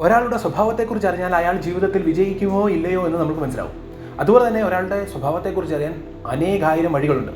ഒരാളുടെ സ്വഭാവത്തെക്കുറിച്ച് അറിഞ്ഞാൽ അയാൾ ജീവിതത്തിൽ വിജയിക്കുമോ ഇല്ലയോ എന്ന് നമുക്ക് മനസ്സിലാവും. അതുപോലെ തന്നെ ഒരാളുടെ സ്വഭാവത്തെക്കുറിച്ച് അറിയാൻ അനേകായിരം വഴികളുണ്ട്.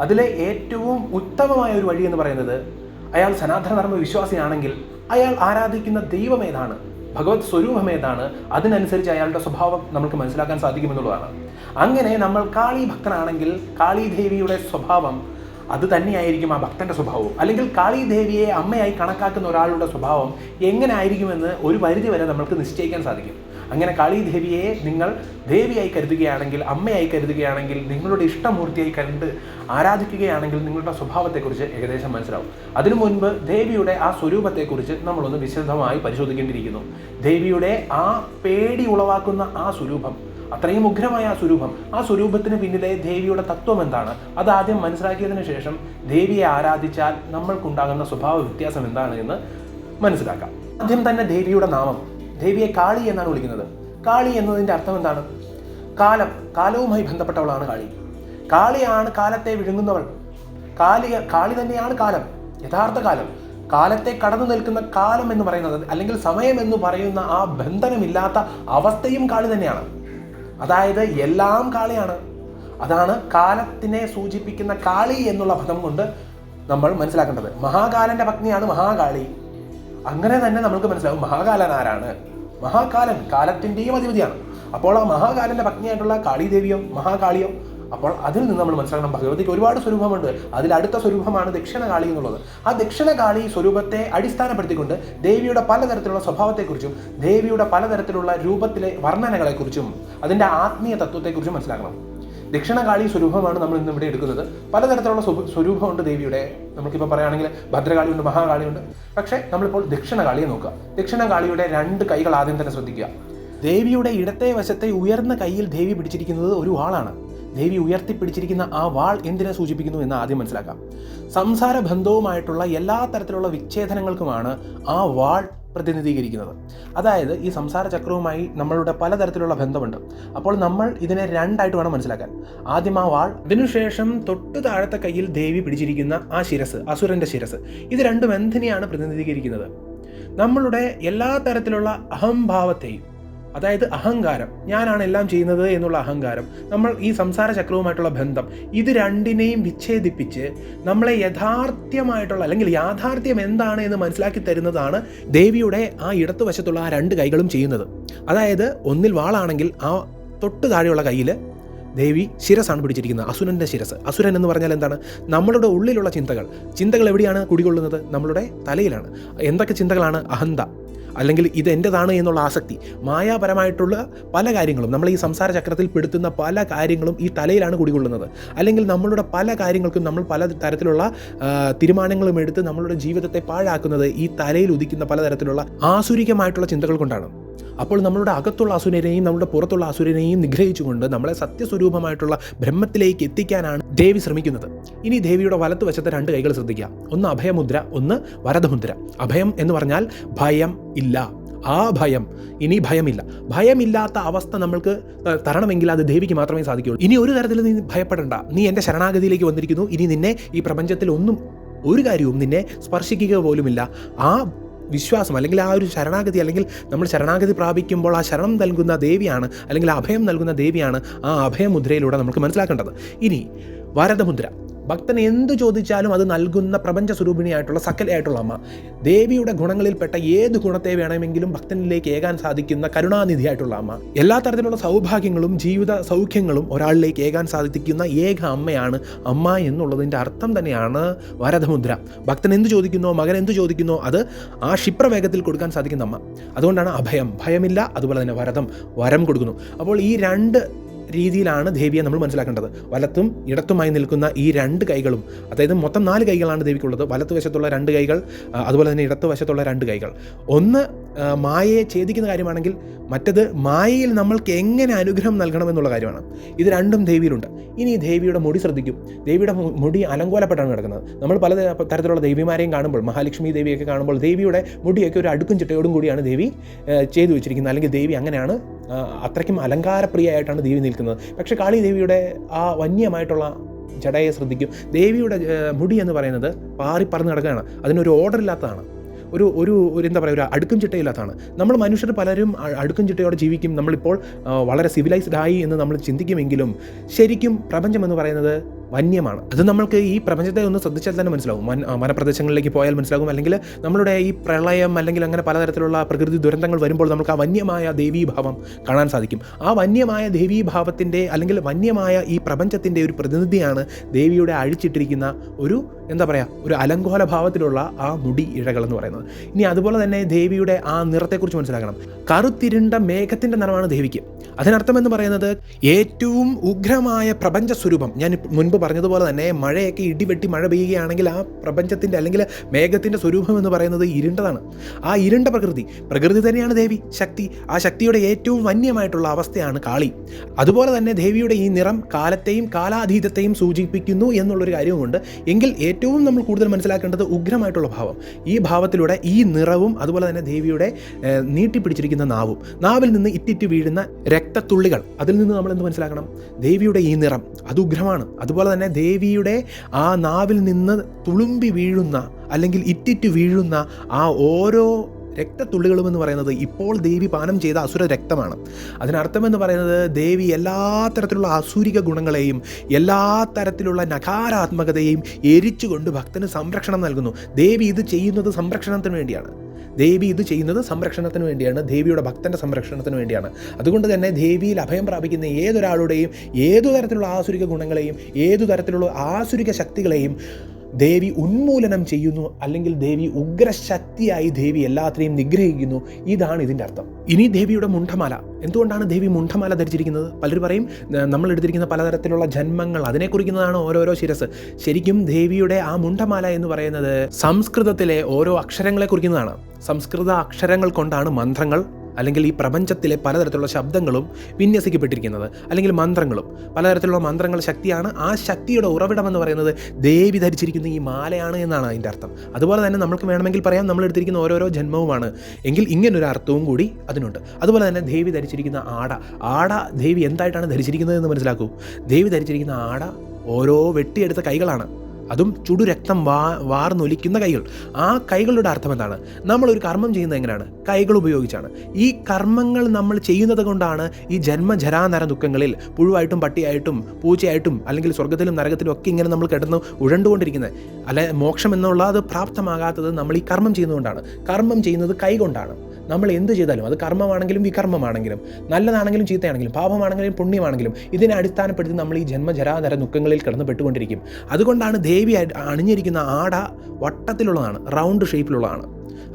അതിലെ ഏറ്റവും ഉത്തമമായ ഒരു വഴി എന്ന് പറയുന്നത് അയാൾ സനാതനധർമ്മ വിശ്വാസിയാണെങ്കിൽ അയാൾ ആരാധിക്കുന്ന ദൈവം ഏതാണ്? ഭഗവത് സ്വരൂപം ഏതാണ്? അതിനനുസരിച്ച് അയാളുടെ സ്വഭാവം നമുക്ക് മനസ്സിലാക്കാൻ സാധിക്കുമെന്നുള്ളതാണ്. അങ്ങനെ നമ്മൾ കാളി ഭക്തനാണെങ്കിൽ കാളി ദേവിയുടെ സ്വഭാവം അത് തന്നെയായിരിക്കും ആ ഭക്തന്റെ സ്വഭാവം. അല്ലെങ്കിൽ കാളി ദേവിയെ അമ്മയായി കണക്കാക്കുന്ന ഒരാളുടെ സ്വഭാവം എങ്ങനെ ആയിരിക്കുമെന്ന് ഒരു പരിധി വരെ നമ്മൾക്ക് നിശ്ചയിക്കാൻ സാധിക്കും. അങ്ങനെ കാളി ദേവിയെ നിങ്ങൾ ദേവിയായി കരുതുകയാണെങ്കിൽ അമ്മയായി കരുതുകയാണെങ്കിൽ നിങ്ങളുടെ ഇഷ്ടമൂർത്തിയായി കണ്ട് ആരാധിക്കുകയാണെങ്കിൽ നിങ്ങളുടെ സ്വഭാവത്തെക്കുറിച്ച് ഏകദേശം മനസ്സിലാവും. അതിനു മുൻപ് ദേവിയുടെ ആ സ്വരൂപത്തെക്കുറിച്ച് നമ്മളൊന്ന് വിശദമായി പരിശോധിക്കേണ്ടിയിരിക്കുന്നു. ദേവിയുടെ ആ പേടി ഉളവാക്കുന്ന ആ സ്വരൂപം അത്രയും ഉഗ്രമായ ആ സ്വരൂപം ആ സ്വരൂപത്തിന് പിന്നിലെ ദേവിയുടെ തത്വം എന്താണ്? അത് ആദ്യം മനസ്സിലാക്കിയതിനു ശേഷം ദേവിയെ ആരാധിച്ചാൽ നമ്മൾക്കുണ്ടാകുന്ന സ്വഭാവ വ്യത്യാസം എന്താണ് എന്ന് മനസ്സിലാക്കാം. ആദ്യം തന്നെ ദേവിയുടെ നാമം ദേവിയെ കാളി എന്നാണ് വിളിക്കുന്നത്. കാളി എന്നതിന്റെ അർത്ഥം എന്താണ്? കാലം കാലവുമായി ബന്ധപ്പെട്ടവളാണ് കാളി. കാളിയാണ് കാലത്തെ വിഴുങ്ങുന്നവൾ. കാളി കാളി തന്നെയാണ് കാലം യഥാർത്ഥ കാലം. കാലത്തെ കടന്നു നിൽക്കുന്ന കാലം എന്ന് പറയുന്നത് അല്ലെങ്കിൽ സമയം എന്ന് പറയുന്ന ആ ബന്ധനമില്ലാത്ത അവസ്ഥയും കാളി തന്നെയാണ്. അതായത് എല്ലാം കാളിയാണ്. അതാണ് കാലത്തിനെ സൂചിപ്പിക്കുന്ന കാളി എന്നുള്ള പദം കൊണ്ട് നമ്മൾ മനസ്സിലാക്കേണ്ടത്. മഹാകാലന്റെ പത്നിയാണ് മഹാകാളി. അങ്ങനെ തന്നെ നമുക്ക് മനസ്സിലാവും മഹാകാലൻ ആരാണ്. മഹാകാലൻ കാലത്തിന്റെയും അധിപതിയാണ്. അപ്പോൾ ആ മഹാകാലന്റെ പത്നിയായിട്ടുള്ള കാളിദേവിയോ മഹാകാളിയോ അപ്പോൾ അതിൽ നിന്ന് നമ്മൾ മനസ്സിലാക്കണം ഭഗവതിക്ക് ഒരുപാട് സ്വരൂപമുണ്ട്. അതിൽ അടുത്ത സ്വരൂപമാണ് ദക്ഷിണകാളി എന്നുള്ളത്. ആ ദക്ഷിണകാളി സ്വരൂപത്തെ അടിസ്ഥാനപ്പെടുത്തിക്കൊണ്ട് ദേവിയുടെ പലതരത്തിലുള്ള സ്വഭാവത്തെക്കുറിച്ചും ദേവിയുടെ പലതരത്തിലുള്ള രൂപത്തിലെ വർണനകളെക്കുറിച്ചും അതിന്റെ ആത്മീയ തത്വത്തെക്കുറിച്ചും മനസ്സിലാക്കണം. ദക്ഷിണകാളി സ്വരൂപമാണ് നമ്മൾ ഇന്ന് ഇവിടെ എടുക്കുന്നത്. പലതരത്തിലുള്ള സ്വ- സ്വരൂപമുണ്ട് ദേവിയുടെ. നമുക്കിപ്പോൾ പറയുകയാണെങ്കിൽ ഭദ്രകാളിയുണ്ട് മഹാകാളിയുണ്ട്. പക്ഷേ നമ്മളിപ്പോൾ ദക്ഷിണകാളിയെ നോക്കുക. ദക്ഷിണകാളിയുടെ രണ്ട് കൈകൾ ആദ്യം തന്നെ ശ്രദ്ധിക്കുക. ദേവിയുടെ ഇടത്തെ വശത്തെ ഉയർന്ന കയ്യിൽ ദേവി പിടിച്ചിരിക്കുന്നത് ഒരു വാളാണ് ദേവി ഉയർത്തിപ്പിടിച്ചിരിക്കുന്ന ആ വാൾ എന്തിനെ സൂചിപ്പിക്കുന്നു എന്ന് ആദ്യം മനസ്സിലാക്കാം. സംസാര ബന്ധവുമായിട്ടുള്ള എല്ലാ തരത്തിലുള്ള വിച്ഛേദനങ്ങൾക്കുമാണ് ആ വാൾ പ്രതിനിധീകരിക്കുന്നത്. അതായത് ഈ സംസാര ചക്രവുമായി നമ്മളുടെ പലതരത്തിലുള്ള ബന്ധമുണ്ട്. അപ്പോൾ നമ്മൾ ഇതിനെ രണ്ടായിട്ട് വേണം മനസ്സിലാക്കാൻ. ആദ്യം ആ വാൾ അതിനുശേഷം തൊട്ട് താഴത്തെ കയ്യിൽ ദേവി പിടിച്ചിരിക്കുന്ന ആ ശിരസ് അസുരന്റെ ശിരസ്. ഇത് രണ്ടും എന്തിനെയാണ് പ്രതിനിധീകരിക്കുന്നത്? നമ്മളുടെ എല്ലാ തരത്തിലുള്ള അഹംഭാവത്തെയും അതായത് അഹങ്കാരം. ഞാനാണ് എല്ലാം ചെയ്യുന്നത് എന്നുള്ള അഹങ്കാരം. നമ്മൾ ഈ സംസാര ചക്രവുമായിട്ടുള്ള ബന്ധം ഇത് രണ്ടിനെയും വിച്ഛേദിപ്പിച്ച് നമ്മളെ യഥാർത്ഥ്യമായിട്ടുള്ള അല്ലെങ്കിൽ യാഥാർത്ഥ്യം എന്താണ് എന്ന് മനസ്സിലാക്കി തരുന്നതാണ് ദേവിയുടെ ആ ഇടത്തുവശത്തുള്ള ആ രണ്ട് കൈകളും ചെയ്യുന്നത്. അതായത് ഒന്നിൽ വാളാണെങ്കിൽ ആ തൊട്ട് താഴെയുള്ള കയ്യിൽ ദേവി ശിരസാണ് പിടിച്ചിരിക്കുന്നത് അസുരന്റെ ശിരസ്. അസുരൻ എന്ന് പറഞ്ഞാൽ എന്താണ്? നമ്മളുടെ ഉള്ളിലുള്ള ചിന്തകൾ. ചിന്തകൾ എവിടെയാണ് കുടികൊള്ളുന്നത്? നമ്മളുടെ തലയിലാണ്. എന്തൊക്കെ ചിന്തകളാണ്? അഹന്ത. അല്ലെങ്കിൽ ഇത് എന്റെതാണ് എന്നുള്ള ആസക്തി മായാപരമായിട്ടുള്ള പല കാര്യങ്ങളും നമ്മൾ ഈ സംസാര ചക്രത്തിൽ പെടുത്തുന്ന പല കാര്യങ്ങളും ഈ തലയിലാണ് കുടികൊള്ളുന്നത്. അല്ലെങ്കിൽ നമ്മളുടെ പല കാര്യങ്ങൾക്കും നമ്മൾ പല തരത്തിലുള്ള തീരുമാനങ്ങളും എടുത്ത് നമ്മളുടെ ജീവിതത്തെ പാഴാക്കുന്നത് ഈ തലയിൽ ഉദിക്കുന്ന പലതരത്തിലുള്ള ആസുരികമായിട്ടുള്ള ചിന്തകൾ കൊണ്ടാണ്. അപ്പോൾ നമ്മളുടെ അകത്തുള്ള അസുരനെയും നമ്മുടെ പുറത്തുള്ള അസുരനെയും നിഗ്രഹിച്ചുകൊണ്ട് നമ്മളെ സത്യസ്വരൂപമായിട്ടുള്ള ബ്രഹ്മത്തിലേക്ക് എത്തിക്കാനാണ് ദേവി ശ്രമിക്കുന്നത്. ഇനി ദേവിയുടെ വലത്തുവശത്തെ രണ്ട് കൈകൾ ശ്രദ്ധിക്കുക. ഒന്ന് അഭയമുദ്ര ഒന്ന് വരദമുദ്ര. അഭയം എന്ന് പറഞ്ഞാൽ ഭയം ഇല്ല. ആ ഭയം. ഇനി ഭയമില്ല. ഭയമില്ലാത്ത അവസ്ഥ നമ്മൾക്ക് തരണമെങ്കിൽ അത് ദേവിക്ക് മാത്രമേ സാധിക്കുകയുള്ളൂ. ഇനി ഒരു തരത്തിൽ നീ ഭയപ്പെടേണ്ട. നീ എന്റെ ശരണാഗതിയിലേക്ക് വന്നിരിക്കുന്നു. ഇനി നിന്നെ ഈ പ്രപഞ്ചത്തിൽ ഒന്നും ഒരു കാര്യവും നിന്നെ സ്പർശിക്കുക പോലുമില്ല. ആ വിശ്വാസം അല്ലെങ്കിൽ ആ ഒരു ശരണാഗതി അല്ലെങ്കിൽ നമ്മൾ ശരണാഗതി പ്രാപിക്കുമ്പോൾ ആ ശരണം നൽകുന്ന ദേവിയാണ് അല്ലെങ്കിൽ അഭയം നൽകുന്ന ദേവിയാണ് ആ അഭയമുദ്രയിലൂടെ നമുക്ക് മനസ്സിലാക്കേണ്ടത്. ഇനി വരദമുദ്ര. ഭക്തൻ എന്തു ചോദിച്ചാലും അത് നൽകുന്ന പ്രപഞ്ച സ്വരൂപിണിയായിട്ടുള്ള സകലയായിട്ടുള്ള അമ്മ. ദേവിയുടെ ഗുണങ്ങളിൽപ്പെട്ട ഏത് ഗുണത്തെ വേണമെങ്കിലും ഭക്തനിലേക്ക് ഏകാൻ സാധിക്കുന്ന കരുണാനിധിയായിട്ടുള്ള അമ്മ. എല്ലാ തരത്തിലുള്ള സൗഭാഗ്യങ്ങളും ജീവിത സൗഖ്യങ്ങളും ഒരാളിലേക്ക് ഏകാൻ സാധിക്കുന്ന ഏക അമ്മയാണ് അമ്മ എന്നുള്ളതിന്റെ അർത്ഥം തന്നെയാണ് വരദമുദ്ര. ഭക്തൻ എന്ത് ചോദിക്കുന്നോ മകൻ എന്ത് ചോദിക്കുന്നോ അത് ആ ക്ഷിപ്രവേഗത്തിൽ കൊടുക്കാൻ സാധിക്കുന്ന അമ്മ. അതുകൊണ്ടാണ് അഭയം. ഭയമില്ല അതുപോലെ തന്നെ വരദം. വരം കൊടുക്കുന്നു. അപ്പോൾ ഈ രണ്ട് രീതിയിലാണ് ദേവിയെ നമ്മൾ മനസ്സിലാക്കേണ്ടത്. വലത്തും ഇടത്തുമായി നിൽക്കുന്ന ഈ രണ്ട് കൈകളും അതായത് മൊത്തം നാല് കൈകളാണ് ദേവിക്കുള്ളത്. വലത്തുവശത്തുള്ള രണ്ട് കൈകൾ അതുപോലെ തന്നെ ഇടത്തുവശത്തുള്ള രണ്ട് കൈകൾ. ഒന്ന് മായയെ ഛേദിക്കുന്ന കാര്യമാണെങ്കിൽ മറ്റത് മായയിൽ നമ്മൾക്ക് എങ്ങനെ അനുഗ്രഹം നൽകണമെന്നുള്ള കാര്യമാണ്. ഇത് രണ്ടും ദേവിയിലുണ്ട്. ഇനി ദേവിയുടെ മുടി ശ്രദ്ധിക്കും. ദേവിയുടെ മുടി അലങ്കോലപ്പെട്ടാണ് കിടക്കുന്നത്. നമ്മൾ പല തരത്തിലുള്ള ദേവിമാരെയും കാണുമ്പോൾ മഹാലക്ഷ്മി ദേവിയൊക്കെ കാണുമ്പോൾ ദേവിയുടെ മുടിയൊക്കെ ഒരു അടുക്കും ചിട്ടയോടും കൂടിയാണ് ദേവി ചെയ്തു വെച്ചിരിക്കുന്നത്. അല്ലെങ്കിൽ ദേവി അങ്ങനെയാണ് അത്രയ്ക്കും അലങ്കാരപ്രിയമായിട്ടാണ് ദേവി നിൽക്കുന്നത്. പക്ഷേ കാളി ദേവിയുടെ ആ വന്യമായിട്ടുള്ള ജടയെ ശ്രദ്ധിക്കും. ദേവിയുടെ മുടി എന്ന് പറയുന്നത് പാറി പറന്ന് കിടക്കുകയാണ്. അതിനൊരു ഓർഡർ ഇല്ലാത്തതാണ് ഒരു ഒരു ഒരു എന്താ പറയുക ഒരു അടുക്കും ചിട്ടയില്ലാത്തതാണ്. നമ്മൾ മനുഷ്യർ പലരും അടുക്കും ചിട്ടയോടെ ജീവിക്കും. നമ്മളിപ്പോൾ വളരെ സിവിലൈസ്ഡ് ആയി എന്ന് നമ്മൾ ചിന്തിക്കുമെങ്കിലും ശരിക്കും പ്രപഞ്ചം എന്ന് പറയുന്നത് വന്യമാണ്. അത് നമ്മൾക്ക് ഈ പ്രപഞ്ചത്തെ ഒന്ന് ശ്രദ്ധിച്ചാൽ തന്നെ മനസ്സിലാവും. വനപ്രദേശങ്ങളിലേക്ക് പോയാൽ മനസ്സിലാകും. അല്ലെങ്കിൽ നമ്മളുടെ ഈ പ്രളയം അല്ലെങ്കിൽ അങ്ങനെ പലതരത്തിലുള്ള പ്രകൃതി ദുരന്തങ്ങൾ വരുമ്പോൾ നമുക്ക് ആ വന്യമായ ദേവീഭാവം കാണാൻ സാധിക്കും. ആ വന്യമായ ദേവീഭാവത്തിന്റെ അല്ലെങ്കിൽ വന്യമായ ഈ പ്രപഞ്ചത്തിന്റെ ഒരു പ്രതിനിധിയാണ് ദേവിയുടെ അഴിച്ചിട്ടിരിക്കുന്ന ഒരു എന്താ പറയുക ഒരു അലങ്കോല ഭാവത്തിലുള്ള ആ മുടി ഇഴകൾ എന്ന് പറയുന്നത്. ഇനി അതുപോലെ തന്നെ ദേവിയുടെ ആ നിറത്തെക്കുറിച്ച് മനസ്സിലാക്കണം. കറുത്തിരുണ്ട മേഘത്തിന്റെ നിറമാണ് ദേവിക്ക്. അതിനർത്ഥം എന്ന് പറയുന്നത് ഏറ്റവും ഉഗ്രമായ പ്രപഞ്ച സ്വരൂപം ഞാൻ മുൻപ് പറഞ്ഞതുപോലെ തന്നെ മഴയൊക്കെ ഇടിവെട്ടി മഴ പെയ്യുകയാണെങ്കിൽ ആ പ്രപഞ്ചത്തിന്റെ അല്ലെങ്കിൽ മേഘത്തിന്റെ സ്വരൂപം എന്ന് പറയുന്നത് ഇരുണ്ടതാണ്. ആ ഇരുണ്ട പ്രകൃതി പ്രകൃതി തന്നെയാണ് ദേവി ശക്തി. ആ ശക്തിയുടെ ഏറ്റവും വന്യമായിട്ടുള്ള അവസ്ഥയാണ് കാളി. അതുപോലെ തന്നെ ദേവിയുടെ ഈ നിറം കാലത്തെയും കാലാതീതത്തെയും സൂചിപ്പിക്കുന്നു എന്നുള്ളൊരു കാര്യവുമുണ്ട്. എങ്കിൽ ഏറ്റവും നമ്മൾ കൂടുതൽ മനസ്സിലാക്കേണ്ടത് ഉഗ്രമായിട്ടുള്ള ഭാവം. ഈ ഭാവത്തിലൂടെ ഈ നിറവും അതുപോലെ തന്നെ ദേവിയുടെ നീട്ടിപ്പിടിച്ചിരിക്കുന്ന നാവും. നാവിൽ നിന്ന് ഇറ്റിറ്റ് വീഴുന്ന രക്തത്തുള്ളികൾ. അതിൽ നിന്ന് നമ്മൾ എന്ത് മനസ്സിലാക്കണം? ദേവിയുടെ ഈ നിറം. അത് ഉഗ്രമാണ്. അതുപോലെ തന്നെ ദേവിയുടെ ആ നാവിൽ നിന്ന് തുളുമ്പി വീഴുന്ന അല്ലെങ്കിൽ ഇറ്റിറ്റ് വീഴുന്ന ആ ഓരോ രക്തത്തുള്ളികളും എന്ന് പറയുന്നത് ഇപ്പോൾ ദേവി പാനം ചെയ്ത അസുര രക്തമാണ്. അതിനർത്ഥമെന്ന് പറയുന്നത് ദേവി എല്ലാ തരത്തിലുള്ള അസൂരിക ഗുണങ്ങളെയും എല്ലാ തരത്തിലുള്ള നകാരാത്മകതയെയും എരിച്ചുകൊണ്ട് ഭക്തന് സംരക്ഷണം നൽകുന്നു. ദേവി ഇത് ചെയ്യുന്നത് സംരക്ഷണത്തിന് വേണ്ടിയാണ്. ദേവി ഇത് ചെയ്യുന്നത് സംരക്ഷണത്തിന് വേണ്ടിയാണ്. ദേവിയുടെ ഭക്തന്റെ സംരക്ഷണത്തിന് വേണ്ടിയാണ്. അതുകൊണ്ട് തന്നെ ദേവിയിൽ അഭയം പ്രാപിക്കുന്ന ഏതൊരാളുടെയും ഏതു തരത്തിലുള്ള ആസുരിക ഗുണങ്ങളെയും ഏതു തരത്തിലുള്ള ആസുരിക ശക്തികളെയും ദേവി ഉന്മൂലനം ചെയ്യുന്നു അല്ലെങ്കിൽ ദേവി ഉഗ്രശക്തിയായി ദേവി എല്ലാത്തിനെയും നിഗ്രഹിക്കുന്നു. ഇതാണ് ഇതിന്റെ അർത്ഥം. ഇനി ദേവിയുടെ മുണ്ഡമാല. എന്തുകൊണ്ടാണ് ദേവി മുണ്ഡമാല ധരിച്ചിരിക്കുന്നത്? പലരും പറയും "ന- നമ്മൾ എടുത്തിരിക്കുന്ന പലതരത്തിലുള്ള ജന്മങ്ങൾ അതിനെ കുറിക്കുന്നതാണ് ഓരോരോ ശിരസ്. ശരിക്കും ദേവിയുടെ ആ മുണ്ഡമാല എന്ന് പറയുന്നത് സംസ്കൃതത്തിലെ ഓരോ അക്ഷരങ്ങളെ കുറിക്കുന്നതാണ്. സംസ്കൃത അക്ഷരങ്ങൾ കൊണ്ടാണ് മന്ത്രങ്ങൾ. അല്ലെങ്കിൽ ഈ പ്രപഞ്ചത്തിലെ പലതരത്തിലുള്ള ശബ്ദങ്ങളും വിന്യസിക്കപ്പെട്ടിരിക്കുന്നത് അല്ലെങ്കിൽ മന്ത്രങ്ങളും. പലതരത്തിലുള്ള മന്ത്രങ്ങൾ ശക്തിയാണ്. ആ ശക്തിയുടെ ഉറവിടം എന്ന് പറയുന്നത് ദേവി ധരിച്ചിരിക്കുന്ന ഈ മാലയാണ് എന്നാണ് അതിന്റെ അർത്ഥം. അതുപോലെ തന്നെ നമുക്ക് വേണമെങ്കിൽ പറയാം നമ്മൾ എടുത്തിരിക്കുന്ന ഓരോരോ ജന്മവുമാണ്. എങ്കിൽ ഇങ്ങനൊരു അർത്ഥവും കൂടി അതിനുണ്ട്. അതുപോലെ തന്നെ ദേവി ധരിച്ചിരിക്കുന്ന ആട. ആട ദേവി എന്തായിട്ടാണ് ധരിച്ചിരിക്കുന്നത് എന്ന് മനസ്സിലാക്കൂ. ദേവി ധരിച്ചിരിക്കുന്ന ആട ഓരോ വെട്ടിയെടുത്ത കൈകളാണ്. അതും ചുടുരക്തം വാ വാർന്നൊലിക്കുന്ന കൈകൾ. ആ കൈകളുടെ അർത്ഥം എന്താണ്? നമ്മൾ ഒരു കർമ്മം ചെയ്യുന്നത് എങ്ങനെയാണ്? കൈകൾ ഉപയോഗിച്ചാണ്. ഈ കർമ്മങ്ങൾ നമ്മൾ ചെയ്യുന്നത് കൊണ്ടാണ് ഈ ജന്മജരാനര ദുഃഖങ്ങളിൽ പുഴുവായിട്ടും പട്ടിയായിട്ടും പൂച്ചയായിട്ടും അല്ലെങ്കിൽ സ്വർഗത്തിലും നരകത്തിലും ഒക്കെ ഇങ്ങനെ നമ്മൾ കിടന്ന് ഉഴണ്ടുകൊണ്ടിരിക്കുന്നത്. അല്ലെ മോക്ഷം എന്നുള്ള അത് പ്രാപ്തമാകാത്തത് നമ്മൾ ഈ കർമ്മം ചെയ്യുന്നതുകൊണ്ടാണ് കർമ്മം ചെയ്യുന്നത് കൈ കൊണ്ടാണ് നമ്മൾ എന്ത് ചെയ്താലും അത് കർമ്മമാണെങ്കിലും വികർമ്മമാണെങ്കിലും നല്ലതാണെങ്കിലും ചീത്തയാണെങ്കിലും പാപമാണെങ്കിലും പുണ്യമാണെങ്കിലും ഇതിനെ അടിസ്ഥാനപ്പെടുത്തി നമ്മൾ ഈ ജന്മജരാനര ദുഃഖങ്ങളിൽ കിടന്ന് പെട്ടുകൊണ്ടിരിക്കും അതുകൊണ്ടാണ് ദേവി അണിഞ്ഞിരിക്കുന്ന ആട വട്ടത്തിലുള്ളതാണ് റൗണ്ട് ഷേപ്പിലുള്ളതാണ്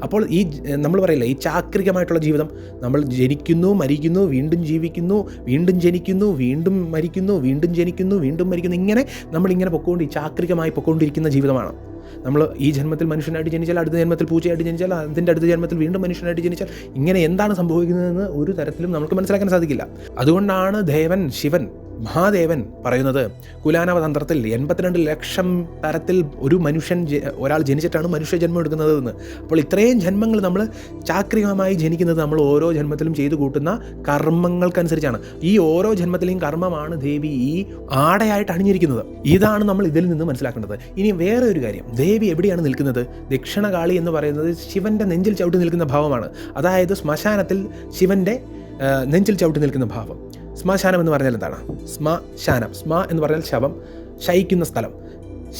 അപ്പോൾ ഈ നമ്മൾ പറയില്ല ഈ ചാക്രികമായിട്ടുള്ള ജീവിതം നമ്മൾ ജനിക്കുന്നു മരിക്കുന്നു വീണ്ടും ജീവിക്കുന്നു വീണ്ടും ജനിക്കുന്നു വീണ്ടും മരിക്കുന്നു വീണ്ടും ജനിക്കുന്നു വീണ്ടും മരിക്കുന്നു ഇങ്ങനെ നമ്മളിങ്ങനെ പൊക്കോണ്ട് ഈ ചാക്രികമായി പൊക്കോണ്ടിരിക്കുന്ന ജീവിതമാണ്. നമ്മൾ ഈ ജന്മത്തിൽ മനുഷ്യനായിട്ട് ജനിച്ചാൽ അടുത്ത ജന്മത്തിൽ പൂച്ചയായിട്ട് ജനിച്ചാൽ അതിന്റെ അടുത്ത ജന്മത്തിൽ വീണ്ടും മനുഷ്യനായിട്ട് ജനിച്ചാൽ ഇങ്ങനെ എന്താണ് സംഭവിക്കുന്നതെന്ന് ഒരു തരത്തിലും നമുക്ക് മനസ്സിലാക്കാൻ സാധിക്കില്ല. അതുകൊണ്ടാണ് ദേവൻ ശിവൻ മഹാദേവൻ പറയുന്നത് കുലാനവതന്ത്രത്തിൽ എൺപത്തിരണ്ട് ലക്ഷം തരത്തിൽ ഒരു മനുഷ്യൻ ഒരാൾ ജനിച്ചിട്ടാണ് മനുഷ്യ ജന്മം എടുക്കുന്നത് എന്ന്. അപ്പോൾ ഇത്രയും ജന്മങ്ങൾ നമ്മൾ ചാക്രികമായി ജനിക്കുന്നത് നമ്മൾ ഓരോ ജന്മത്തിലും ചെയ്തു കൂട്ടുന്ന കർമ്മങ്ങൾക്കനുസരിച്ചാണ്. ഈ ഓരോ ജന്മത്തിലെയും കർമ്മമാണ് ദേവി ഈ ആടയായിട്ട് അണിഞ്ഞിരിക്കുന്നത്. ഇതാണ് നമ്മൾ ഇതിൽ നിന്ന് മനസ്സിലാക്കേണ്ടത്. ഇനി വേറെ ഒരു കാര്യം. ദേവി എവിടെയാണ് നിൽക്കുന്നത്? ദക്ഷിണകാളി എന്ന് പറയുന്നത് ശിവന്റെ നെഞ്ചിൽ ചവിട്ടി നിൽക്കുന്ന ഭാവമാണ്. അതായത് ശ്മശാനത്തിൽ ശിവന്റെ നെഞ്ചിൽ ചവിട്ടി നിൽക്കുന്ന ഭാവം. ശ്മശാനം എന്ന് പറഞ്ഞാൽ എന്താണ്? ശ്മശാനം സ്മ എന്ന് പറഞ്ഞാൽ ശവം ശയിക്കുന്ന സ്ഥലം.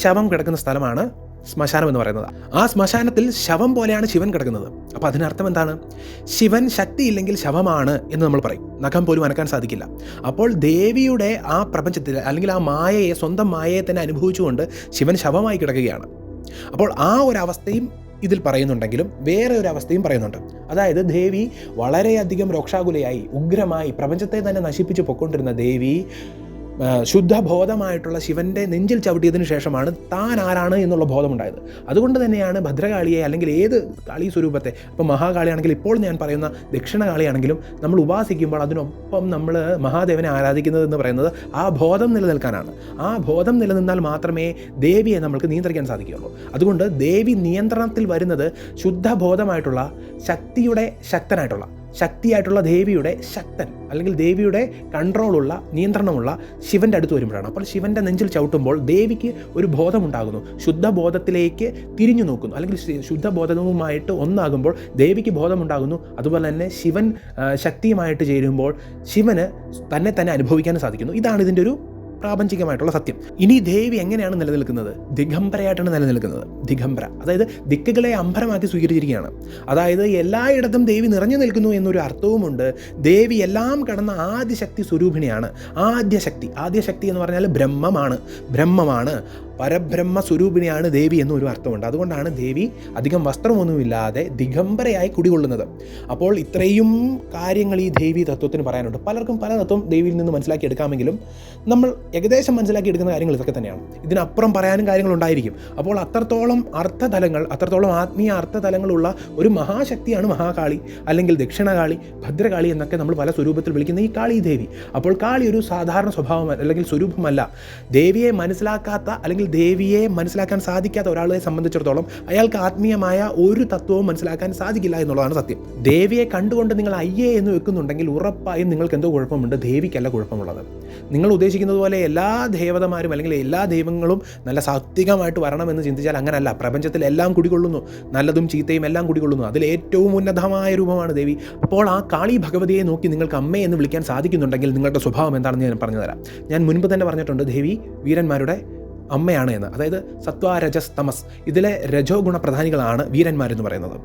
ശവം കിടക്കുന്ന സ്ഥലമാണ് ശ്മശാനം എന്ന് പറയുന്നത്. ആ ശ്മശാനത്തിൽ ശവം പോലെയാണ് ശിവൻ കിടക്കുന്നത്. അപ്പോൾ അതിനർത്ഥം എന്താണ്? ശിവൻ ശക്തിയില്ലെങ്കിൽ ശവമാണ് എന്ന് നമ്മൾ പറയും. നഖം പോലും അനക്കാൻ സാധിക്കില്ല. അപ്പോൾ ദേവിയുടെ ആ പ്രപഞ്ചത്തിൽ അല്ലെങ്കിൽ ആ മായയെ സ്വന്തം മായയെ തന്നെ അനുഭവിച്ചുകൊണ്ട് ശിവൻ ശവമായി കിടക്കുകയാണ്. അപ്പോൾ ആ ഒരു അവസ്ഥയും ഇതിൽ പറയുന്നുണ്ടെങ്കിലും വേറെ ഒരു അവസ്ഥയും പറയുന്നുണ്ട്. അതായത് ദേവി വളരെയധികം രോക്ഷാകുലയായി ഉഗ്രമായി പ്രപഞ്ചത്തെ തന്നെ നശിപ്പിച്ച് പൊക്കൊണ്ടിരുന്ന ദേവി ശുദ്ധബോധമായിട്ടുള്ള ശിവന്റെ നെഞ്ചിൽ ചവിട്ടിയതിനു ശേഷമാണ് താൻ ആരാണ് എന്നുള്ള ബോധമുണ്ടായത്. അതുകൊണ്ട് തന്നെയാണ് ഭദ്രകാളിയെ അല്ലെങ്കിൽ ഏത് കാളി സ്വരൂപത്തെ ഇപ്പോൾ മഹാകാളിയാണെങ്കിൽ ഇപ്പോൾ ഞാൻ പറയുന്ന ദക്ഷിണകാളിയാണെങ്കിലും നമ്മൾ ഉപാസിക്കുമ്പോൾ അതിനൊപ്പം നമ്മൾ മഹാദേവനെ ആരാധിക്കുന്നത് എന്ന് പറയുന്നത് ആ ബോധം നിലനിൽക്കാനാണ്. ആ ബോധം നിലനിന്നാൽ മാത്രമേ ദേവിയെ നമ്മൾക്ക് നിയന്ത്രിക്കാൻ സാധിക്കുകയുള്ളൂ. അതുകൊണ്ട് ദേവി നിയന്ത്രണത്തിൽ വരുന്നത് ശുദ്ധബോധമായിട്ടുള്ള ശക്തിയുടെ ശക്തനായിട്ടുള്ള ശക്തിയായിട്ടുള്ള ദേവിയുടെ ശക്തൻ അല്ലെങ്കിൽ ദേവിയുടെ കൺട്രോളുള്ള നിയന്ത്രണമുള്ള ശിവന്റെ അടുത്ത് വരുമ്പോഴാണ്. അപ്പോൾ ശിവന്റെ നെഞ്ചിൽ ചവിട്ടുമ്പോൾ ദേവിക്ക് ഒരു ബോധമുണ്ടാകുന്നു. ശുദ്ധബോധത്തിലേക്ക് തിരിഞ്ഞു നോക്കുന്നു. അല്ലെങ്കിൽ ശുദ്ധബോധവുമായിട്ട് ഒന്നാകുമ്പോൾ ദേവിക്ക് ബോധമുണ്ടാകുന്നു. അതുപോലെ തന്നെ ശിവൻ ശക്തിയുമായിട്ട് ചേരുമ്പോൾ ശിവന് തന്നെ തന്നെ അനുഭവിക്കാൻ സാധിക്കുന്നു. ഇതാണ് ഇതിന്റെ ഒരു പ്രാപഞ്ചികമായിട്ടുള്ള സത്യം. ഇനി ദേവി എങ്ങനെയാണ് നിലനിൽക്കുന്നത്? ദിഗംബരയായിട്ടാണ് നിലനിൽക്കുന്നത്. ദിഗംബര അതായത് ദിക്കുകളെ അമ്പരമാക്കി സ്വീകരിച്ചിരിക്കുകയാണ്. അതായത് എല്ലായിടത്തും ദേവി നിറഞ്ഞു നിൽക്കുന്നു എന്നൊരു അർത്ഥവുമുണ്ട്. ദേവി എല്ലാം കടന്ന ആദ്യശക്തി സ്വരൂപിണിയാണ്. ആദ്യശക്തി ആദ്യശക്തി എന്ന് പറഞ്ഞാൽ ബ്രഹ്മമാണ്. ബ്രഹ്മമാണ്. പരബ്രഹ്മ സ്വരൂപിണിയാണ് ദേവി എന്നൊരു അർത്ഥമുണ്ട്. അതുകൊണ്ടാണ് ദേവി അധികം വസ്ത്രമൊന്നുമില്ലാതെ ദിഗംബരയായി കുടികൊള്ളുന്നത്. അപ്പോൾ ഇത്രയും കാര്യങ്ങൾ ഈ ദേവി തത്വത്തിന് പറയാനുണ്ട്. പലർക്കും പല തത്വം ദേവിയിൽ നിന്ന് മനസ്സിലാക്കി എടുക്കാമെങ്കിലും നമ്മൾ ഏകദേശം മനസ്സിലാക്കി എടുക്കുന്ന കാര്യങ്ങൾ ഇതൊക്കെ തന്നെയാണ്. ഇതിനപ്പുറം പറയാനും കാര്യങ്ങളുണ്ടായിരിക്കും അപ്പോൾ അത്രത്തോളം അർത്ഥതലങ്ങൾ അത്രത്തോളം ആത്മീയ അർത്ഥതലങ്ങളുള്ള ഒരു മഹാശക്തിയാണ് മഹാകാളി അല്ലെങ്കിൽ ദക്ഷിണകാളി ഭദ്രകാളി എന്നൊക്കെ നമ്മൾ പല സ്വരൂപത്തിൽ വിളിക്കുന്ന ഈ കാളി ദേവി. അപ്പോൾ കാളി ഒരു സാധാരണ സ്വഭാവം അല്ലെങ്കിൽ സ്വരൂപമല്ല. ദേവിയെ മനസ്സിലാക്കാത്ത അല്ലെങ്കിൽ ദേവിയെ മനസ്സിലാക്കാൻ സാധിക്കാത്ത ഒരാളെ സംബന്ധിച്ചിടത്തോളം അയാൾക്ക് ആത്മീയമായ ഒരു തത്വവും മനസ്സിലാക്കാൻ സാധിക്കില്ല എന്നുള്ളതാണ് സത്യം. ദേവിയെ കണ്ടുകൊണ്ട് നിങ്ങൾ അയ്യേ എന്ന് വെക്കുന്നുണ്ടെങ്കിൽ ഉറപ്പായും നിങ്ങൾക്ക് എന്തോ കുഴപ്പമുണ്ട്. ദേവിക്കല്ല കുഴപ്പമുള്ളത്. നിങ്ങൾ ഉദ്ദേശിക്കുന്നത് പോലെ എല്ലാ ദേവതമാരും അല്ലെങ്കിൽ എല്ലാ ദൈവങ്ങളും നല്ല സാത്വികമായിട്ട് വരണമെന്ന് ചിന്തിച്ചാൽ അങ്ങനല്ല. പ്രപഞ്ചത്തിൽ എല്ലാം കുടികൊള്ളുന്നു. നല്ലതും ചീത്തയും എല്ലാം കുടികൊള്ളുന്നു. അതിൽ ഏറ്റവും ഉന്നതമായ രൂപമാണ് ദേവി. അപ്പോൾ ആ കാളി ഭഗവതിയെ നോക്കി നിങ്ങൾക്ക് അമ്മേ എന്ന് വിളിക്കാൻ സാധിക്കുന്നുണ്ടെങ്കിൽ നിങ്ങളുടെ സ്വഭാവം എന്താണെന്ന് ഞാൻ പറഞ്ഞുതരാം. ഞാൻ മുൻപ് തന്നെ പറഞ്ഞിട്ടുണ്ട് ദേവി വീരന്മാരുടെ അമ്മയാണ് എന്ന്. അതായത് സത്വ രജസ് തമസ്. ഇതിലെ രജോ ഗുണപ്രധാനികളാണ് വീരന്മാരെന്ന് പറയുന്നത്.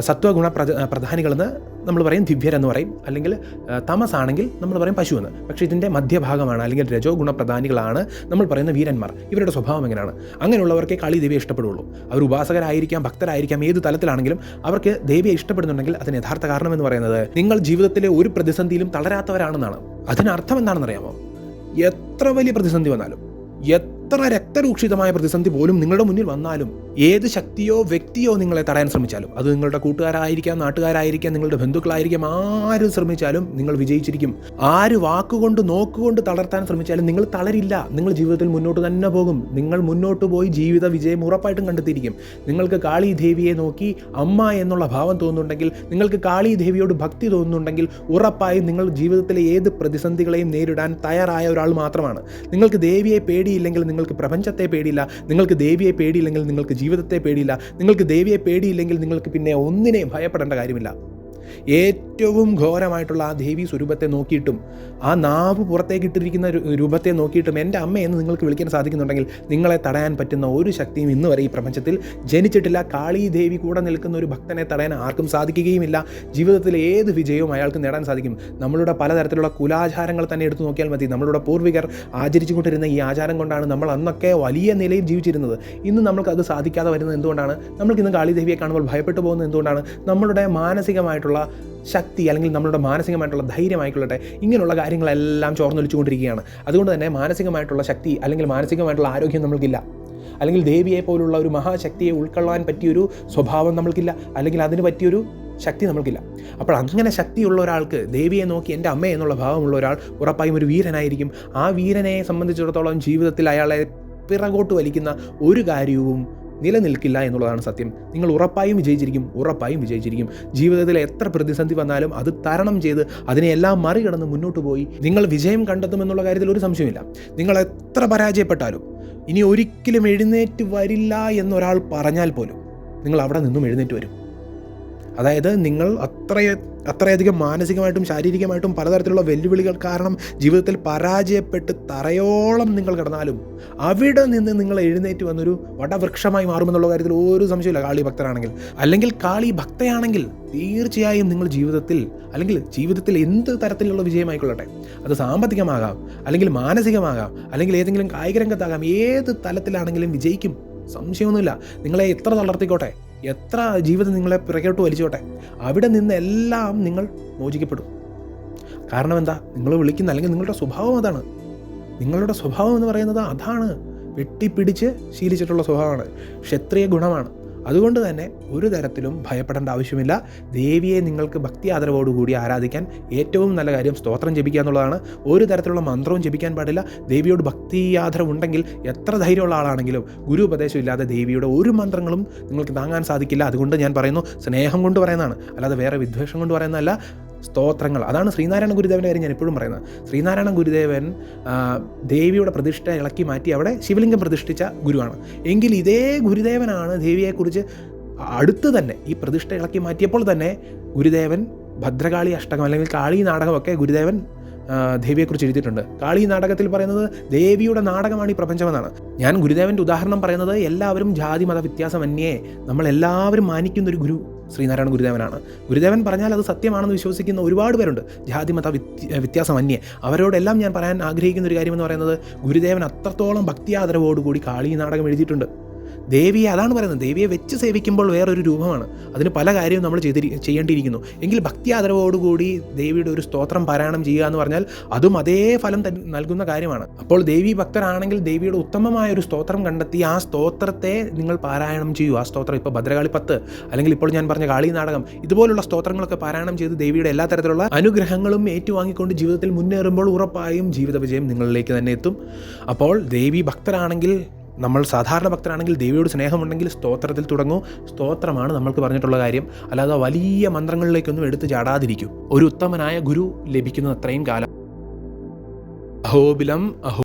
സത്വ പ്രജ പ്രധാനികളെന്ന് നമ്മൾ പറയും ദിവ്യരെന്ന് പറയും. അല്ലെങ്കിൽ തമസ് ആണെങ്കിൽ നമ്മൾ പറയും പശു എന്ന്. പക്ഷേ ഇതിന്റെ മധ്യഭാഗമാണ് അല്ലെങ്കിൽ രജോ ഗുണപ്രധാനികളാണ് നമ്മൾ പറയുന്ന വീരന്മാർ. ഇവരുടെ സ്വഭാവം എങ്ങനെയാണ്? അങ്ങനെയുള്ളവർക്കേ കളി ദേവിയെ ഇഷ്ടപ്പെടുള്ളൂ. അവർ ഉപാസകരായിരിക്കാം ഭക്തരായിരിക്കാം ഏത് തലത്തിലാണെങ്കിലും അവർക്ക് ദേവിയെ ഇഷ്ടപ്പെടുന്നുണ്ടെങ്കിൽ അതിന് യഥാർത്ഥ കാരണം എന്ന് പറയുന്നത് നിങ്ങൾ ജീവിതത്തിലെ ഒരു പ്രതിസന്ധിയിലും തളരാത്തവരാണെന്നാണ്. അതിനർത്ഥം എന്താണെന്നറിയാമോ? എത്ര വലിയ പ്രതിസന്ധി വന്നാലും എത്ര രക്തരൂക്ഷിതമായ പ്രതിസന്ധി പോലും നിങ്ങളുടെ മുന്നിൽ വന്നാലും ഏത് ശക്തിയോ വ്യക്തിയോ നിങ്ങളെ തടയാൻ ശ്രമിച്ചാലും അത് നിങ്ങളുടെ കൂട്ടുകാരായിരിക്കാം നാട്ടുകാരായിരിക്കാം നിങ്ങളുടെ ബന്ധുക്കളായിരിക്കാം ആരും ശ്രമിച്ചാലും നിങ്ങൾ വിജയിച്ചിരിക്കും. ആര് വാക്കുകൊണ്ട് നോക്കുകൊണ്ട് തളർത്താൻ ശ്രമിച്ചാലും നിങ്ങൾ തളരില്ല. നിങ്ങൾ ജീവിതത്തിൽ മുന്നോട്ട് തന്നെ പോകും. നിങ്ങൾ മുന്നോട്ട് പോയി ജീവിത വിജയം ഉറപ്പായിട്ടും കണ്ടെത്തിയിരിക്കും. നിങ്ങൾക്ക് കാളി ദേവിയെ നോക്കി അമ്മ എന്നുള്ള ഭാവം തോന്നുന്നുണ്ടെങ്കിൽ നിങ്ങൾക്ക് കാളി ദേവിയോട് ഭക്തി തോന്നുന്നുണ്ടെങ്കിൽ ഉറപ്പായും നിങ്ങൾ ജീവിതത്തിലെ ഏത് പ്രതിസന്ധികളെയും നേരിടാൻ തയ്യാറായ ഒരാൾ മാത്രമാണ്. നിങ്ങൾക്ക് ദേവിയെ പേടിയില്ലെങ്കിൽ നിങ്ങൾക്ക് പ്രപഞ്ചത്തെ പേടിയില്ല നിങ്ങൾക്ക് ദേവിയെ പേടിയില്ലെങ്കിൽ നിങ്ങൾക്ക് ജീവിതത്തെ പേടിയില്ല നിങ്ങൾക്ക് ദേവിയെ പേടിയില്ലെങ്കിൽ നിങ്ങൾക്ക് പിന്നെ ഒന്നിനെയും ഭയപ്പെടേണ്ട കാര്യമില്ല. ഏറ്റവും ഘോരമായിട്ടുള്ള ആ ദേവി സ്വരൂപത്തെ നോക്കിയിട്ടും ആ നാവ് പുറത്തേക്ക് ഇട്ടിരിക്കുന്ന രൂപത്തെ നോക്കിയിട്ടും എന്റെ അമ്മ എന്ന് നിങ്ങൾക്ക് വിളിക്കാൻ സാധിക്കുന്നുണ്ടെങ്കിൽ നിങ്ങളെ തടയാൻ പറ്റുന്ന ഒരു ശക്തിയും ഇന്ന് വരെ ഈ പ്രപഞ്ചത്തിൽ ജനിച്ചിട്ടില്ല. കാളി ദേവി കൂടെ നിൽക്കുന്ന ഒരു ഭക്തനെ തടയാൻ ആർക്കും സാധിക്കുകയുമില്ല. ജീവിതത്തിൽ ഏത് വിജയവും അയാൾക്ക് നേടാൻ സാധിക്കും. നമ്മളുടെ പലതരത്തിലുള്ള കുലാചാരങ്ങൾ തന്നെ എടുത്തു നോക്കിയാൽ മതി. നമ്മളുടെ പൂർവികർ ആചരിച്ചുകൊണ്ടിരുന്ന ഈ ആചാരം കൊണ്ടാണ് നമ്മൾ അന്നൊക്കെ വലിയ നിലയിൽ ജീവിച്ചിരുന്നത്. ഇന്ന് നമ്മൾക്ക് അത് സാധിക്കാതെ വരുന്നത് എന്തുകൊണ്ടാണ്? നമ്മൾക്ക് ഇന്ന് കാളിദേവിയെ കാണുമ്പോൾ ഭയപ്പെട്ടു പോകുന്നത് എന്തുകൊണ്ടാണ്? നമ്മളുടെ മാനസികമായിട്ടുള്ള ശക്തി അല്ലെങ്കിൽ നമ്മളുടെ മാനസികമായിട്ടുള്ള ധൈര്യമായിക്കൊള്ളട്ടെ ഇങ്ങനെയുള്ള കാര്യങ്ങളെല്ലാം ചോർന്നൊലിച്ചുകൊണ്ടിരിക്കുകയാണ്. അതുകൊണ്ട് തന്നെ മാനസികമായിട്ടുള്ള ശക്തി അല്ലെങ്കിൽ മാനസികമായിട്ടുള്ള ആരോഗ്യം നമ്മൾക്കില്ല. അല്ലെങ്കിൽ ദേവിയെ പോലുള്ള ഒരു മഹാശക്തിയെ ഉൾക്കൊള്ളാൻ പറ്റിയൊരു സ്വഭാവം നമ്മൾക്കില്ല. അല്ലെങ്കിൽ അതിന് പറ്റിയൊരു ശക്തി നമ്മൾക്കില്ല. അപ്പോൾ അങ്ങനെ ശക്തിയുള്ള ഒരാൾക്ക് ദേവിയെ നോക്കി എന്റെ അമ്മ എന്നുള്ള ഭാവമുള്ള ഒരാൾ ഉറപ്പായും ഒരു വീരനായിരിക്കും. ആ വീരനെ സംബന്ധിച്ചിടത്തോളം ജീവിതത്തിൽ അയാളെ പിറകോട്ട് വലിക്കുന്ന ഒരു കാര്യവും നിലനിൽക്കില്ല എന്നുള്ളതാണ് സത്യം. നിങ്ങൾ ഉറപ്പായും വിജയിച്ചിരിക്കും ഉറപ്പായും വിജയിച്ചിരിക്കും. ജീവിതത്തിൽ എത്ര പ്രതിസന്ധി വന്നാലും അത് തരണം ചെയ്ത് അതിനെയെല്ലാം മറികടന്ന് മുന്നോട്ട് പോയി നിങ്ങൾ വിജയം കണ്ടെത്തുമെന്നുള്ള കാര്യത്തിൽ ഒരു സംശയമില്ല നിങ്ങൾ എത്ര പരാജയപ്പെട്ടാലും ഇനി ഒരിക്കലും എഴുന്നേറ്റ് വരില്ല എന്നൊരാൾ പറഞ്ഞാൽ പോലും നിങ്ങൾ അവിടെ നിന്നും എഴുന്നേറ്റ് വരും. അതായത് നിങ്ങൾ അത്ര അത്രയധികം മാനസികമായിട്ടും ശാരീരികമായിട്ടും പലതരത്തിലുള്ള വെല്ലുവിളികൾ കാരണം ജീവിതത്തിൽ പരാജയപ്പെട്ട് തറയോളം നിങ്ങൾ കിടന്നാലും അവിടെ നിന്ന് നിങ്ങൾ എഴുന്നേറ്റ് വന്നൊരു വടവൃക്ഷമായി മാറുമെന്നുള്ള കാര്യത്തിൽ ഒരു സംശയമില്ല കാളി ഭക്തരാണെങ്കിൽ അല്ലെങ്കിൽ കാളി ഭക്തയാണെങ്കിൽ തീർച്ചയായും നിങ്ങൾ ജീവിതത്തിൽ അല്ലെങ്കിൽ ജീവിതത്തിൽ എന്ത് തരത്തിലുള്ള വിജയമായിക്കൊള്ളട്ടെ. അത് സാമ്പത്തികമാകാം അല്ലെങ്കിൽ മാനസികമാകാം അല്ലെങ്കിൽ ഏതെങ്കിലും കായിക രംഗത്താകാം ഏത് തലത്തിലാണെങ്കിലും വിജയിക്കും. സംശയമൊന്നുമില്ല. നിങ്ങളെ എത്ര തളർത്തിക്കോട്ടെ? എത്ര ജീവിതം നിങ്ങളെ പിറകോട്ട് വലിച്ചോട്ടെ? അവിടെ നിന്ന് എല്ലാം നിങ്ങൾ മോചിക്കപ്പെടും. കാരണം എന്താ? നിങ്ങൾ വിളിക്കുന്ന അല്ലെങ്കിൽ നിങ്ങളുടെ സ്വഭാവം അതാണ്. നിങ്ങളുടെ സ്വഭാവം എന്ന് പറയുന്നത് അതാണ്. വെട്ടിപ്പിടിച്ച് ശീലിച്ചിട്ടുള്ള സ്വഭാവമാണ്. ക്ഷത്രിയ ഗുണമാണ്. അതുകൊണ്ട് തന്നെ ഒരു തരത്തിലും ഭയപ്പെടേണ്ട ആവശ്യമില്ല. ദേവിയെ നിങ്ങൾക്ക് ഭക്തി ആദരവോടുകൂടി ആരാധിക്കാൻ ഏറ്റവും നല്ല കാര്യം സ്തോത്രം ജപിക്കുക എന്നുള്ളതാണ്. ഒരു തരത്തിലുള്ള മന്ത്രവും ജപിക്കാൻ പാടില്ല. ദേവിയോട് ഭക്തി ആദരവ് ഉണ്ടെങ്കിൽ എത്ര ധൈര്യമുള്ള ആളാണെങ്കിലും ഗുരു ഉപദേശം ഇല്ലാതെ ദേവിയുടെ ഒരു മന്ത്രങ്ങളും നിങ്ങൾക്ക് താങ്ങാൻ സാധിക്കില്ല. അതുകൊണ്ട് ഞാൻ പറയുന്നു സ്നേഹം കൊണ്ട് പറയുന്നതാണ്. അല്ലാതെ വേറെ വിദ്വേഷം കൊണ്ട് പറയുന്നതല്ല. സ്തോത്രങ്ങൾ. അതാണ് ശ്രീനാരായണ ഗുരുദേവന്റെ കാര്യം ഞാൻ എപ്പോഴും പറയുന്നത്. ശ്രീനാരായണ ഗുരുദേവൻ ദേവിയുടെ പ്രതിഷ്ഠ ഇളക്കി മാറ്റി അവിടെ ശിവലിംഗം പ്രതിഷ്ഠിച്ച ഗുരുവാണ്. എങ്കിൽ ഇതേ ഗുരുദേവനാണ് ദേവിയെക്കുറിച്ച് അടുത്ത് തന്നെ ഈ പ്രതിഷ്ഠ ഇളക്കി മാറ്റിയപ്പോൾ തന്നെ ഗുരുദേവൻ ഭദ്രകാളി അഷ്ടകം അല്ലെങ്കിൽ കാളി നാടകമൊക്കെ ഗുരുദേവൻ ദേവിയെക്കുറിച്ച് എഴുതിയിട്ടുണ്ട്. കാളി നാടകത്തിൽ പറയുന്നത് ദേവിയുടെ നാടകമാണ് ഈ പ്രപഞ്ചമെന്നാണ്. ഞാൻ ഗുരുദേവന്റെ ഉദാഹരണം പറയുന്നത് എല്ലാവരും ജാതി മത വ്യത്യാസമന്യേ നമ്മൾ എല്ലാവരും മാനിക്കുന്ന ഒരു ഗുരു ശ്രീനാരായണ ഗുരുദേവനാണ്. ഗുരുദേവൻ പറഞ്ഞാൽ അത് സത്യമാണെന്ന് വിശ്വസിക്കുന്ന ഒരുപാട് പേരുണ്ട്. ജാതി മത വ്യത്യാസം അന്യേ. അവരോടെല്ലാം ഞാൻ പറയാൻ ആഗ്രഹിക്കുന്ന ഒരു കാര്യമെന്ന് പറയുന്നത് ഗുരുദേവൻ അത്രത്തോളം ഭക്തിയാദരവോടുകൂടി കാളി നാടകം എഴുതിയിട്ടുണ്ട്. ദേവിയെ അതാണ് പറയുന്നത്. ദേവിയെ വെച്ച് സേവിക്കുമ്പോൾ വേറൊരു രൂപമാണ്. അതിന് പല കാര്യവും നമ്മൾ ചെയ്തി ചെയ്യേണ്ടിയിരിക്കുന്നു. എങ്കിൽ ഭക്തി ആദരവോടുകൂടി ദേവിയുടെ ഒരു സ്തോത്രം പാരായണം ചെയ്യുക എന്ന് പറഞ്ഞാൽ അതും അതേ ഫലം നൽകുന്ന കാര്യമാണ്. അപ്പോൾ ദേവി ഭക്തരാണെങ്കിൽ ദേവിയുടെ ഉത്തമമായ ഒരു സ്തോത്രം കണ്ടെത്തി ആ സ്തോത്രത്തെ നിങ്ങൾ പാരായണം ചെയ്യൂ. ആ സ്തോത്രം ഇപ്പോൾ ഭദ്രകാളി പത്ത് അല്ലെങ്കിൽ ഇപ്പോൾ ഞാൻ പറഞ്ഞ കാളി നാടകം ഇതുപോലുള്ള സ്തോത്രങ്ങളൊക്കെ പാരായണം ചെയ്ത് ദേവിയുടെ എല്ലാ തരത്തിലുള്ള അനുഗ്രഹങ്ങളും ഏറ്റുവാങ്ങിക്കൊണ്ട് ജീവിതത്തിൽ മുന്നേറുമ്പോൾ ഉറപ്പായും ജീവിത വിജയം നിങ്ങളിലേക്ക് തന്നെ എത്തും. അപ്പോൾ ദേവി ഭക്തരാണെങ്കിൽ നമ്മൾ സാധാരണ ഭക്തരാണെങ്കിൽ ദേവിയോട് സ്നേഹമുണ്ടെങ്കിൽ സ്തോത്രത്തിൽ തുടങ്ങൂ. സ്തോത്രമാണ് നമ്മൾക്ക് പറഞ്ഞിട്ടുള്ള കാര്യം. അല്ലാതെ വലിയ മന്ത്രങ്ങളിലേക്കൊന്നും എടുത്തു ചാടാതിരിക്കും. ഒരു ഉത്തമനായ ഗുരു ലഭിക്കുന്നത് അത്രയും കാലം. അഹോബിലം അഹോ